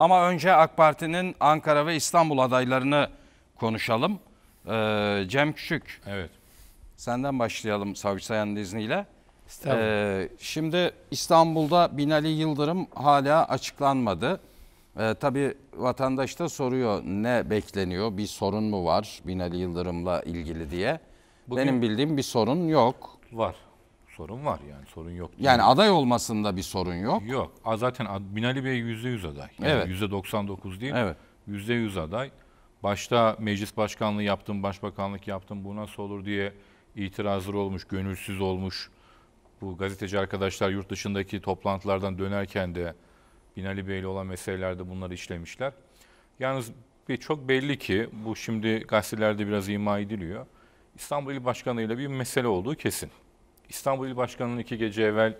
Ama önce AK Parti'nin Ankara ve İstanbul adaylarını konuşalım. Ee, Cem Küçük, Evet. senden başlayalım Savcı Sayan'ın izniyle. Ee, şimdi İstanbul'da Binali Yıldırım hala açıklanmadı. Ee, tabii vatandaş da soruyor ne bekleniyor, bir sorun mu var Binali Yıldırım'la ilgili diye. Bugün- Benim bildiğim bir sorun yok. Var. Sorun var yani sorun yok. değil. Yani aday olmasında bir sorun yok. Yok. A, Zaten Binali Bey yüzde yüz aday. Yani Evet. Yüzde 99 değil. Evet. Yüzde yüz aday. Başta meclis başkanlığı yaptım, başbakanlık yaptım. Bu nasıl olur diye itirazları olmuş, gönülsüz olmuş. Bu gazeteci arkadaşlar yurt dışındaki toplantılardan dönerken de Binali Bey'le olan meselelerde bunları işlemişler. Yalnız bir çok belli ki bu şimdi gazetelerde biraz ima ediliyor. İstanbul İl Başkanı ile bir mesele olduğu kesin. İstanbul İl Başkanı'nın iki gece evvel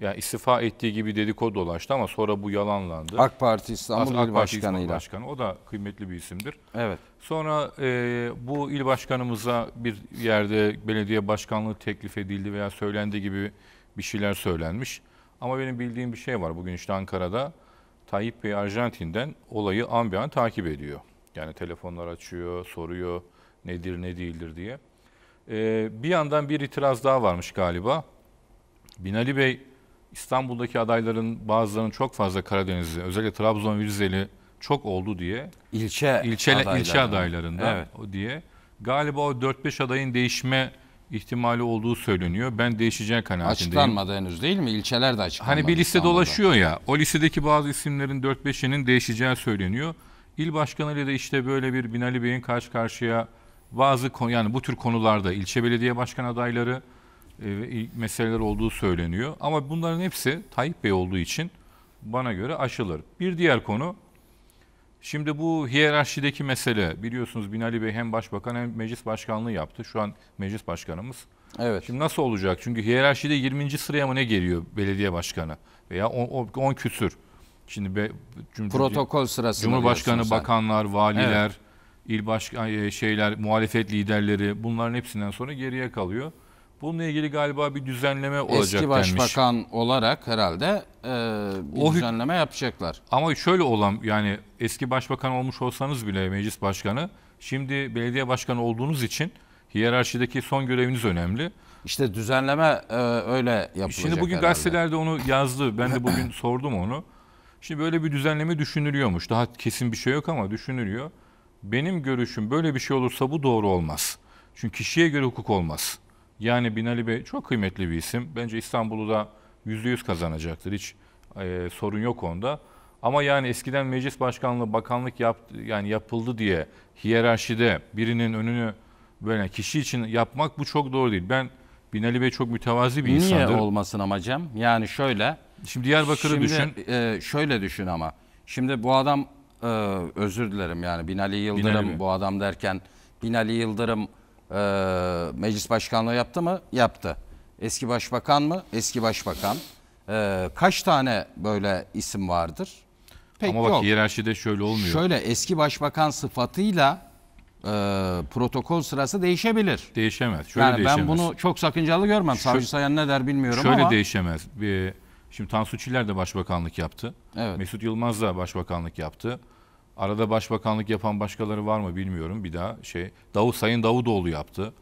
yani istifa ettiği gibi dedikodu dolaştı ama sonra bu yalanlandı. AK Parti İstanbul AK İl Parti İl Başkanı'yla. Başkanı. O da kıymetli bir isimdir. Evet. Sonra e, bu il başkanımıza bir yerde belediye başkanlığı teklif edildi veya söylendi gibi bir şeyler söylenmiş. Ama benim bildiğim bir şey var. Bugün işte Ankara'da Tayyip Bey Arjantin'den olayı an be an takip ediyor. Yani telefonlar açıyor, soruyor nedir ne değildir diye. E, bir yandan bir itiraz daha varmış galiba. Binali Bey İstanbul'daki adayların bazılarının çok fazla Karadenizli, özellikle Trabzon Rizeli çok oldu diye İlçe, ilçe adayları. ilçe adaylarında Evet. o diye galiba o 4-5 adayın değişme ihtimali olduğu söyleniyor. Ben değişeceği kanaatindeyim. Açıklanmadı henüz değil mi? İlçeler de açıklanmadı. Hani bir liste İstanbul'da. dolaşıyor ya. O listedeki bazı isimlerin 4-5'inin değişeceği söyleniyor. İl başkanıyla da işte böyle bir Binali Bey'in karşı karşıya bazı konu yani bu tür konularda ilçe belediye başkan adayları e, meseleler olduğu söyleniyor. Ama bunların hepsi Tayyip Bey olduğu için bana göre aşılır. Bir diğer konu Şimdi bu hiyerarşideki mesele biliyorsunuz Binali Bey hem başbakan hem meclis başkanlığı yaptı. Şu an meclis başkanımız. Evet. Şimdi nasıl olacak? Çünkü hiyerarşide 20. sıraya mı ne geliyor belediye başkanı? Veya 10 küsür. Şimdi be, Protokol sırasında Cumhurbaşkanı, bakanlar, valiler, il başkan e, şeyler, muhalefet liderleri bunların hepsinden sonra geriye kalıyor. Bununla ilgili galiba bir düzenleme olacak Eski denmiş. başbakan olarak herhalde e, bir O düzenleme yapacaklar. Ama şöyle olan yani eski başbakan olmuş olsanız bile meclis başkanı şimdi belediye başkanı olduğunuz için hiyerarşideki son göreviniz önemli. İşte düzenleme e, öyle yapılacak Şimdi bugün herhalde. gazetelerde onu yazdı. Ben de bugün sordum onu. Şimdi böyle bir düzenleme düşünülüyormuş. Daha kesin bir şey yok ama düşünülüyor. Benim görüşüm böyle bir şey olursa bu doğru olmaz. Çünkü kişiye göre hukuk olmaz. Yani Binali Bey çok kıymetli bir isim. Bence İstanbul'u da %100 kazanacaktır. Hiç e, sorun yok onda. Ama yani eskiden meclis başkanlığı, bakanlık yaptı, yani yapıldı diye hiyerarşide birinin önünü böyle kişi için yapmak bu çok doğru değil. Ben Binali Bey çok mütevazi bir Niye insandır. olmasın ama Cem? Yani şöyle. Şimdi Diyarbakır'ı düşün. e, şöyle düşün ama. Şimdi bu adam e, özür dilerim yani Binali Yıldırım Binali bu adam derken Binali Yıldırım e, meclis başkanlığı yaptı mı? Yaptı. Eski başbakan mı? Eski başbakan. E, kaç tane böyle isim vardır? Pek Ama bak yok. hiyerarşide şöyle olmuyor. Şöyle eski başbakan sıfatıyla e, protokol sırası değişebilir. değişemez. Şöyle yani değişemez. ben bunu çok sakıncalı görmem. Savcı Sayan ne der bilmiyorum şöyle ama. değişemez. Bir, şimdi Tansu Çiller de başbakanlık yaptı. Evet. Mesut Yılmaz da başbakanlık yaptı. Arada başbakanlık yapan başkaları var mı bilmiyorum bir daha. Şey Davut Sayın Davutoğlu yaptı.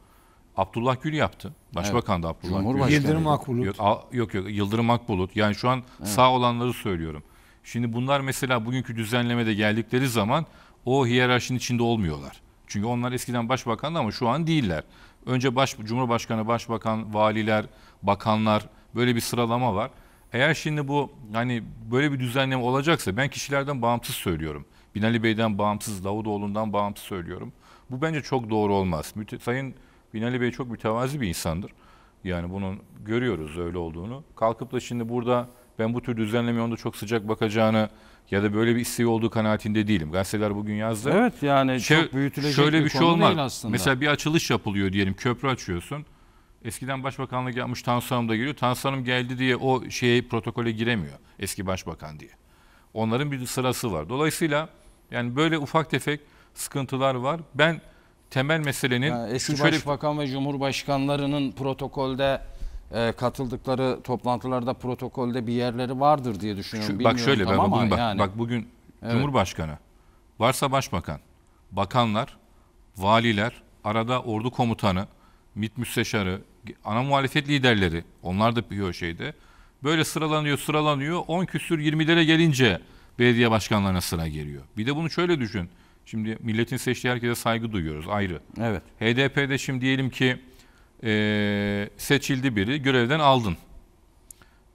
Abdullah Gül yaptı. Başbakan da Abdullah Gül. Cumhurbaşkanı. Yıldırım Akbulut. Yok, yok yok Yıldırım Akbulut. Yani şu an sağ olanları söylüyorum. Şimdi bunlar mesela bugünkü düzenlemede geldikleri zaman o hiyerarşinin içinde olmuyorlar. Çünkü onlar eskiden başbakandı ama şu an değiller. Önce baş, Cumhurbaşkanı, Başbakan, valiler, bakanlar böyle bir sıralama var. Eğer şimdi bu hani böyle bir düzenleme olacaksa ben kişilerden bağımsız söylüyorum. Binali Bey'den bağımsız, Davutoğlu'ndan bağımsız söylüyorum. Bu bence çok doğru olmaz. Müte- Sayın Binali Bey çok mütevazi bir insandır. Yani bunun görüyoruz öyle olduğunu. Kalkıp da şimdi burada ben bu tür düzenlemeye onda çok sıcak bakacağını ya da böyle bir isteği olduğu kanaatinde değilim. Gazeteler bugün yazdı. Evet yani Şey- çok büyütülecek şöyle bir, bir şey olmaz. değil aslında. Mesela bir açılış yapılıyor diyelim köprü açıyorsun. Eskiden başbakanlık yapmış Tansu Hanım da geliyor. Tansu Hanım geldi diye o şeye protokole giremiyor eski başbakan diye. Onların bir sırası var. Dolayısıyla yani böyle ufak tefek sıkıntılar var. Ben temel meselenin Yani eski şöyle başbakan ve cumhurbaşkanlarının protokolde e, katıldıkları toplantılarda protokolde bir yerleri vardır diye düşünüyorum. Şu- bak şöyle ben bugün bak, yani. bak bugün Cumhurbaşkanı, varsa başbakan, bakanlar, valiler, arada ordu komutanı, MİT müsteşarı, ana muhalefet liderleri, onlar da bir şeyde. Böyle sıralanıyor, sıralanıyor. 10 küsür 20'lere gelince belediye başkanlarına sıra geliyor. Bir de bunu şöyle düşün. Şimdi milletin seçtiği herkese saygı duyuyoruz ayrı. Evet. HDP'de şimdi diyelim ki eee, seçildi biri, görevden aldın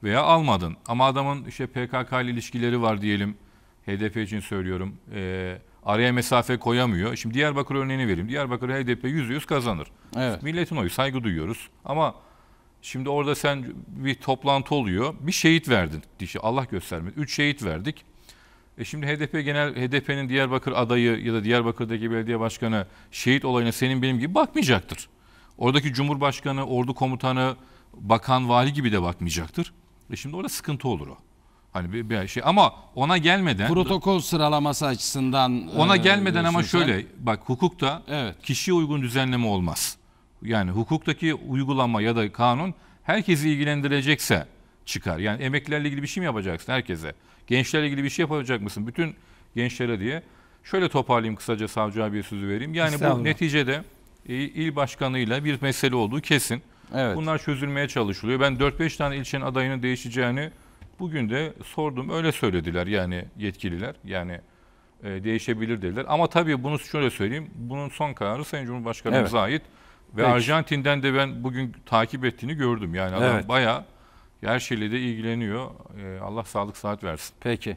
veya almadın. Ama adamın işte PKK ile ilişkileri var diyelim. HDP için söylüyorum. Eee, araya mesafe koyamıyor. Şimdi Diyarbakır örneğini vereyim. Diyarbakır HDP yüzde yüz kazanır. Evet. Milletin oyu saygı duyuyoruz. Ama şimdi orada sen bir toplantı oluyor. Bir şehit verdin. Dişi Allah göstermedi. Üç şehit verdik. E şimdi HDP genel HDP'nin Diyarbakır adayı ya da Diyarbakır'daki belediye başkanı şehit olayına senin benim gibi bakmayacaktır. Oradaki cumhurbaşkanı, ordu komutanı, bakan, vali gibi de bakmayacaktır. E şimdi orada sıkıntı olur o. Hani bir, bir şey ama ona gelmeden Protokol sıralaması açısından ona e, gelmeden ama diyorsun sen. şöyle bak hukukta Evet. kişiye uygun düzenleme olmaz. Yani hukuktaki uygulama ya da kanun herkesi ilgilendirecekse çıkar. Yani emeklilerle ilgili bir şey mi yapacaksın herkese? Gençlerle ilgili bir şey yapacak mısın? Bütün gençlere diye. Şöyle toparlayayım kısaca savcı abiye sözü vereyim. Yani bu neticede e, il başkanıyla bir mesele olduğu kesin. Evet. Bunlar çözülmeye çalışılıyor. Ben 4-5 tane ilçenin adayının değişeceğini bugün de sordum. Öyle söylediler yani yetkililer. Yani e, değişebilir dediler. Ama tabii bunu şöyle söyleyeyim. Bunun son kararı Sayın Cumhurbaşkanımıza ait. Ve Peki. Arjantin'den de ben bugün takip ettiğini gördüm. Yani adam Evet. bayağı her şeyle de ilgileniyor. E, Allah sağlık saat versin. Peki.